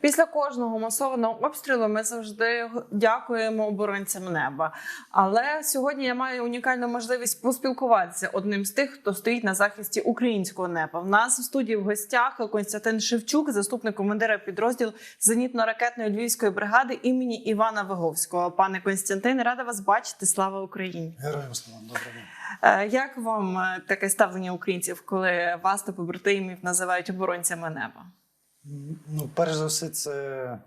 Після кожного масованого обстрілу ми завжди дякуємо оборонцям неба. Але сьогодні я маю унікальну можливість поспілкуватися одним з тих, хто стоїть на захисті українського неба. В нас в студії в гостях Константин Шевчук, заступник командира підрозділу зенітно-ракетної львівської бригади імені Івана Виговського. Пане Константин, рада вас бачити. Слава Україні! Героям слава, доброго дня. Е, Як вам е, таке ставлення українців, коли вас та побратимів називають оборонцями неба? Ну, перш за все, це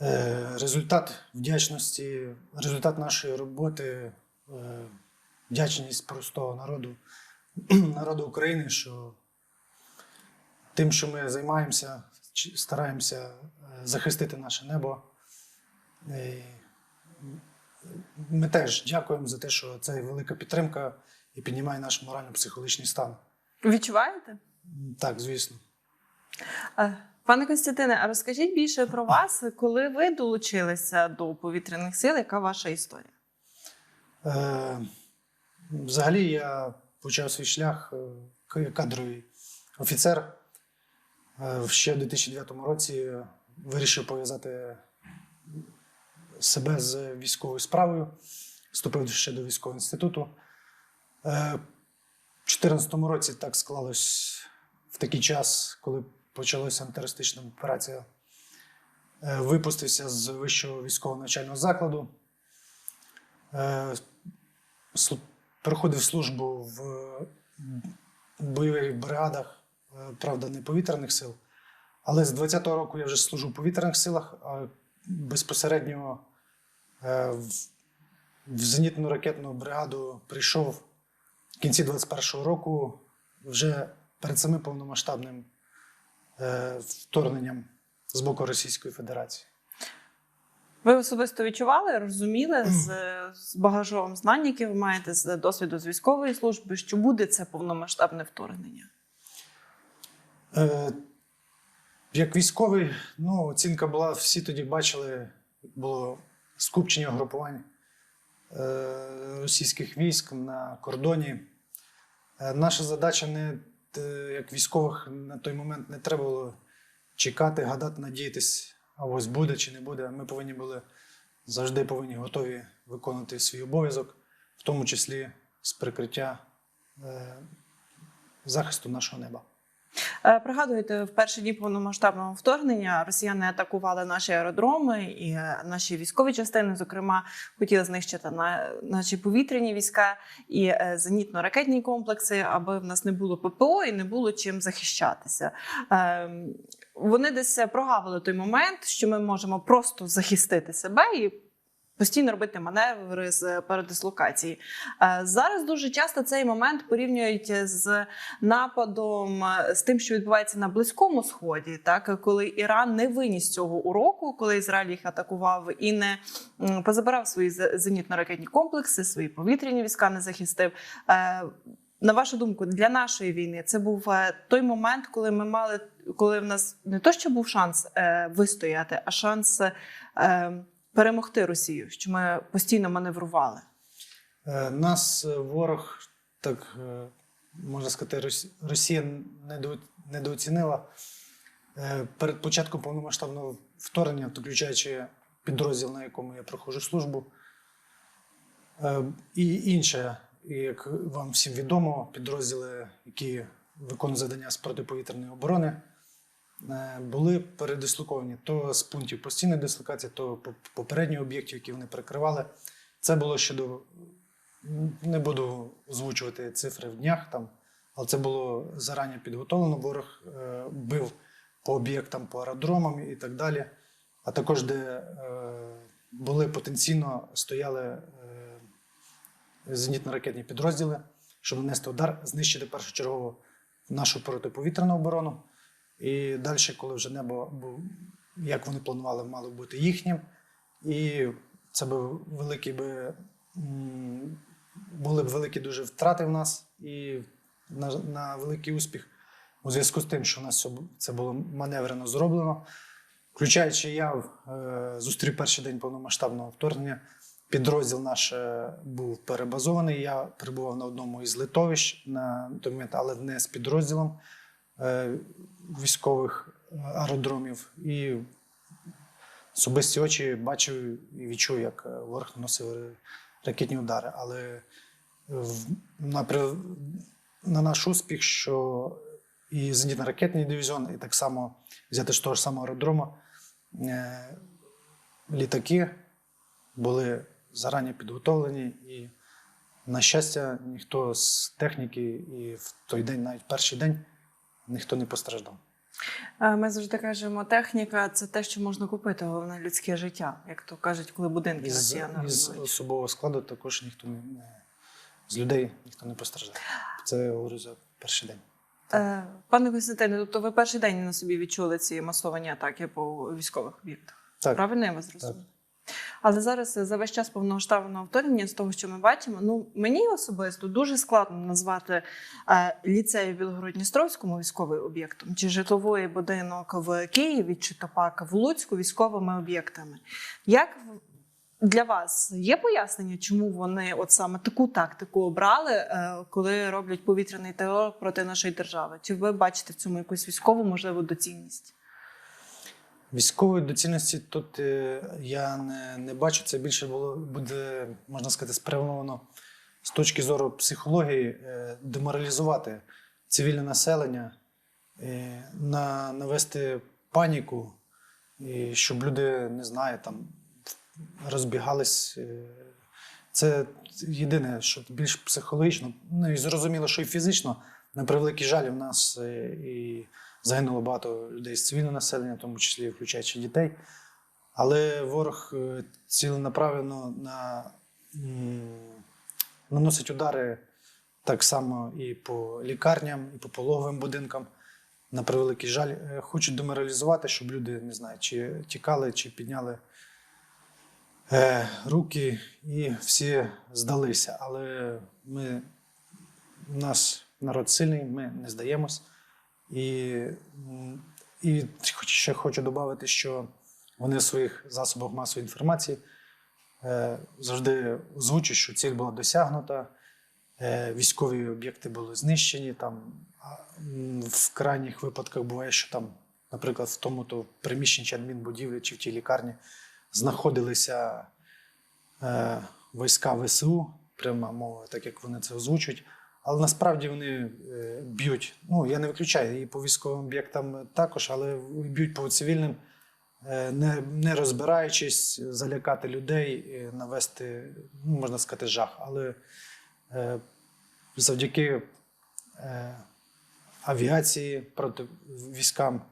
е, результат вдячності, результат нашої роботи, е, вдячність простого народу, народу України, що тим, що ми займаємося, стараємося е, захистити наше небо. І ми теж дякуємо за те, що це велика підтримка і піднімає наш морально-психологічний стан. Відчуваєте? Так, звісно. Е, Пане Константине, а розкажіть більше про вас, коли ви долучилися до повітряних сил, яка ваша історія? Е, взагалі, я почав свій шлях е, кадровий офіцер. Е, ще в 2009 році вирішив пов'язати себе з військовою справою, вступив ще до військового інституту. У 2014 році так склалось в такий час, коли почалася антитерористична операція. Е, Випустився з вищого військового навчального закладу. Е, Проходив службу в бойових бригадах, е, правда, не повітряних сил. Але з 20-го року я вже служу в повітряних силах, а безпосередньо в, зенітну ракетну бригаду прийшов в кінці 21-го року, вже перед самим повномасштабним вторгненням з боку Російської Федерації. Ви особисто відчували, розуміли з, з багажом знань, які ви маєте з досвіду з військової служби, що буде це повномасштабне вторгнення? Е, як військовий, ну, оцінка була, всі тоді бачили, було скупчення групувань е, російських військ на кордоні. Е, наша задача не е, як військових на той момент не треба було чекати, гадати, надіятись, а ось буде чи не буде. Ми повинні були завжди повинні готові виконувати свій обов'язок, в тому числі з прикриття е, захисту нашого неба. Е, Пригадуєте, в перші дні повномасштабного вторгнення росіяни атакували наші аеродроми і е, наші військові частини, зокрема, хотіли знищити на наші повітряні війська і е, зенітно-ракетні комплекси, аби в нас не було ППО і не було чим захищатися. Е, Вони десь прогавили той момент, що ми можемо просто захистити себе і. Постійно робити маневри з передислокації. Е, Зараз дуже часто цей момент порівнюють з нападом е, з тим, що відбувається на близькому сході, так коли Іран не виніс цього уроку, коли Ізраїль їх атакував і не позабирав свої зенітно-ракетні комплекси, свої повітряні війська не захистив. Е, На вашу думку, для нашої війни це був е, той момент, коли ми мали, коли в нас не то, що був шанс е, вистояти, а шанс е, перемогти Росію, що ми постійно маневрували. Е, Нас е, ворог, так е, можна сказати, Росія недооцінила перед початком повномасштабного вторгнення, включаючи підрозділ, на якому я проходжу службу. І інше, як вам всім відомо, підрозділи, які виконують завдання з протиповітряної оборони, були передислоковані то з пунктів постійної дислокації, то по- попередніх об'єктів, які вони перекривали. Це було ще до не буду озвучувати цифри в днях там, але це було зарані підготовлено. Ворог е, бив по об'єктам, по аеродромам і так далі. А також де е, були потенційно стояли е, зенітно-ракетні підрозділи, щоб нанести удар, знищити першочергово нашу протиповітряну оборону. І далі, коли вже небо як вони планували, мало бути їхнім. І це би великий би були б великі дуже втрати в нас і на, на великий успіх у зв'язку з тим, що у нас це було маневрено зроблено. Включаючи я е, зустрів перший день повномасштабного вторгнення. Підрозділ наш е, був перебазований. Я перебував на одному із литовищ на той момент, але не з підрозділом військових аеродромів і особисті очі бачив і відчув, як е, ворог наносив ракетні удари. Але на, на наш успіх, що і зенітно-ракетний дивізіон, і так само взяти з того ж самого аеродрому, е, літаки були зарані підготовлені, і, на щастя, ніхто з техніки, і в той день, навіть перший день, ніхто не постраждав. Е, Ми завжди кажемо, техніка це те, що можна купити, головне людське життя, як то кажуть, коли будинки росіяни із особового складу також ніхто не, не з людей ніхто не постраждав. Це я говорю за перший день. Е, Пане Костянтине, тобто ви перший день на собі відчули ці масовані атаки по військових об'єктах? Так, Правильно я вас зрозуміла? Але зараз за весь час повномасштабного вторгнення, з того, що ми бачимо, ну мені особисто дуже складно назвати е, ліцей в Білгород-Дністровському військовим об'єктом, чи житловий будинок в Києві, чи топак в Луцьку військовими об'єктами. Як для вас є пояснення, чому вони от саме таку тактику обрали, е, коли роблять повітряний терор проти нашої держави? Чи ви бачите в цьому якусь військову можливу доцільність? Військової доцільності тут е, я не, не бачу. Це більше було буде, можна сказати, спрямовано з точки зору психології, е, деморалізувати цивільне населення, е, на, навести паніку, і щоб люди не знаю, там розбігались. Це єдине, що більш психологічно, ну і зрозуміло, що і фізично, на превеликий жаль, в нас і загинуло багато людей з цивільного населення, в тому числі включаючи дітей. Але ворог е, ціленаправленно на, наносить удари так само і по лікарням, і по пологовим будинкам. На превеликий жаль, Е, хочуть деморалізувати, щоб люди не знаю, чи тікали, чи підняли е, руки і всі здалися. Але ми, нас народ сильний, ми не здаємось. І, і ще хочу додати, що вони в своїх засобах масової інформації е, завжди озвучують, що ціль була досягнута, е, військові об'єкти були знищені. Там, в крайніх випадках буває, що там, наприклад, в тому то приміщенні чи адмінбудівлі чи в тій лікарні знаходилися е, війська ВСУ, прямо мова, так як вони це озвучують. Але насправді вони е, б'ють. Ну я не виключаю і по військовим об'єктам також, але б'ють по цивільним, е, не, не розбираючись, залякати людей, і навести, ну, можна сказати, жах. Але е, завдяки е, авіації проти військам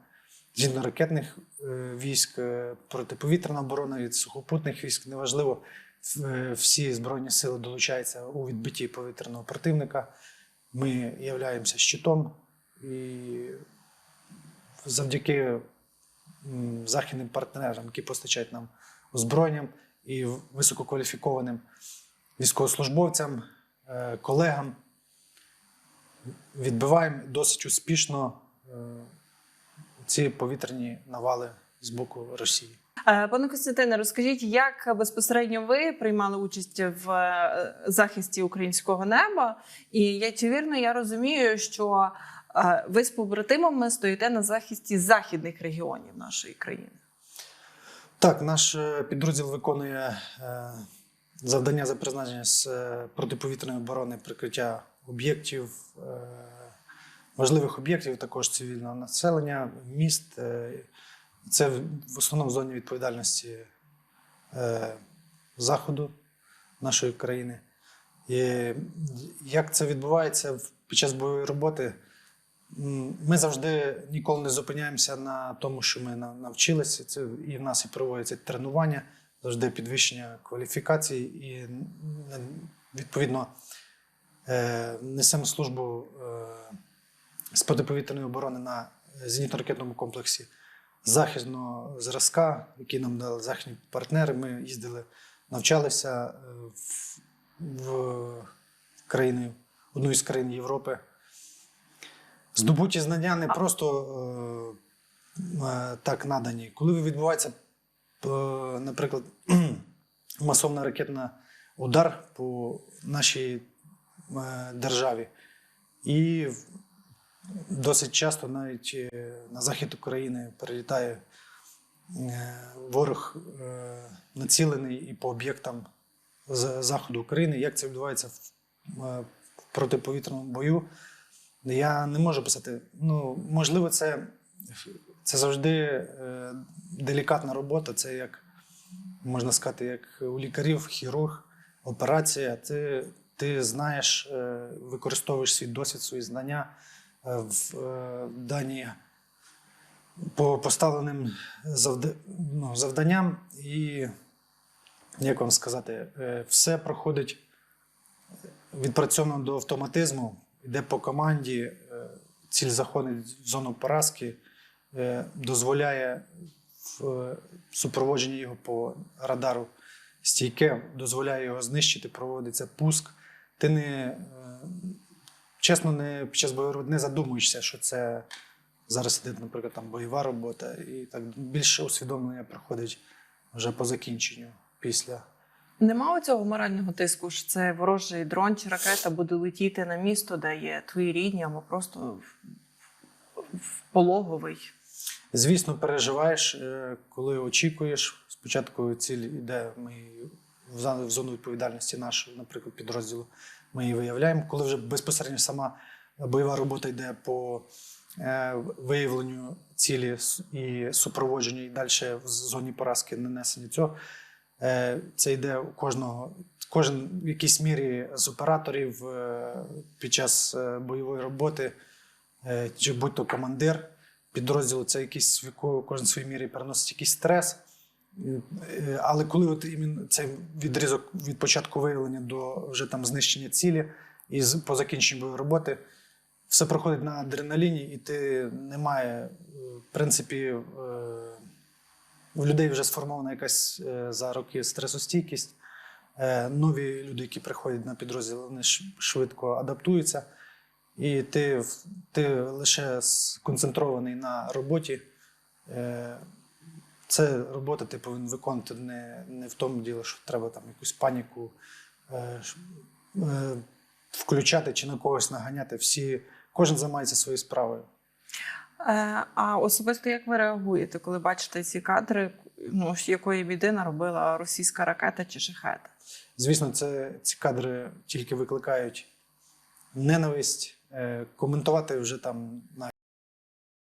зенітно-ракетних е, військ, е, протиповітряна оборона від сухопутних військ, неважливо, е, всі збройні сили долучаються у відбитті повітряного противника. Ми являємося щитом і завдяки західним партнерам, які постачають нам озброєнням і висококваліфікованим військовослужбовцям, е, колегам, відбиваємо досить успішно е, ці повітряні навали з боку Росії. Е, Пане Костянтине, розкажіть, як безпосередньо ви приймали участь в е, захисті українського неба? І я чи вірно я розумію, що е, ви з побратимами стоїте на захисті західних регіонів нашої країни? Так, наш підрозділ виконує завдання за призначення з протиповітряної оборони, прикриття об'єктів, важливих об'єктів, також цивільного населення, міст. Е, Це в основному в зоні відповідальності е, заходу нашої країни. І як це відбувається під час бойової роботи? Ми завжди ніколи не зупиняємося на тому, що ми навчилися. Це і в нас і проводяться тренування, завжди підвищення кваліфікації, і відповідно е, несемо службу е, з протиповітряної оборони на зенітно-ракетному комплексі західного зразка, який нам дали західні партнери. Ми їздили, навчалися е, в, в країни, одну із країн Європи. Здобуті знання не просто е, е, так надані. Коли відбувається, е, наприклад, масовна ракетна удар по нашій е, державі, і досить часто навіть е, на захід України перелітає е, ворог е, націлений і по об'єктам заходу України. Як це відбувається в, протиповітряному бою? Я не можу писати. Ну, можливо, це, це завжди делікатна робота. Це як можна сказати, як у лікарів, хірург, операція. Ти, ти знаєш, використовуєш свій досвід, свої знання в е, дані по поставленим ну, завданням, і як вам сказати, е, все проходить відпрацьовано до автоматизму, йде по команді, е, ціль заходить в зону поразки, е, дозволяє в е, супроводженні його по радару стійке, дозволяє його знищити, проводиться пуск. Ти не е, чесно, не під час бойових робіт не задумуєшся, що це зараз іде, наприклад, там бойова робота, і так більше усвідомлення приходить вже по закінченню після. Нема цього морального тиску, що це ворожий дрон чи ракета буде летіти на місто, де є твої рідні, або просто в, в пологовий. Звісно, переживаєш, е, коли очікуєш. Спочатку ціль йде ми в зону відповідальності нашого, наприклад, підрозділу. Ми її виявляємо. Коли вже безпосередньо сама бойова робота йде по е, виявленню цілі і супроводженню, і далі в зоні поразки нанесення цього. Е, Це йде у кожного, кожен в якійсь мірі з операторів е, під час бойової роботи, чи будь-то командир підрозділу, це якийсь в кожен своїй мірі переносить якийсь стрес. Е, Але коли от цей відрізок від початку виявлення до вже там знищення цілі і по закінченню роботи, все проходить на адреналіні, і ти немає, е, в принципі, е, в людей вже сформована якась е, за роки стресостійкість. Е, Нові люди, які приходять на підрозділ, вони швидко адаптуються. І ти, ти лише сконцентрований на роботі. Це робота ти повинен виконувати не, не в тому ділі, що треба там якусь паніку е, е, включати чи на когось наганяти. Всі, кожен займається своєю справою. Е, а особисто як ви реагуєте, коли бачите ці кадри, ну, якої біди наробила російська ракета чи шахет? Звісно, це, ці кадри тільки викликають ненависть. Е, коментувати вже там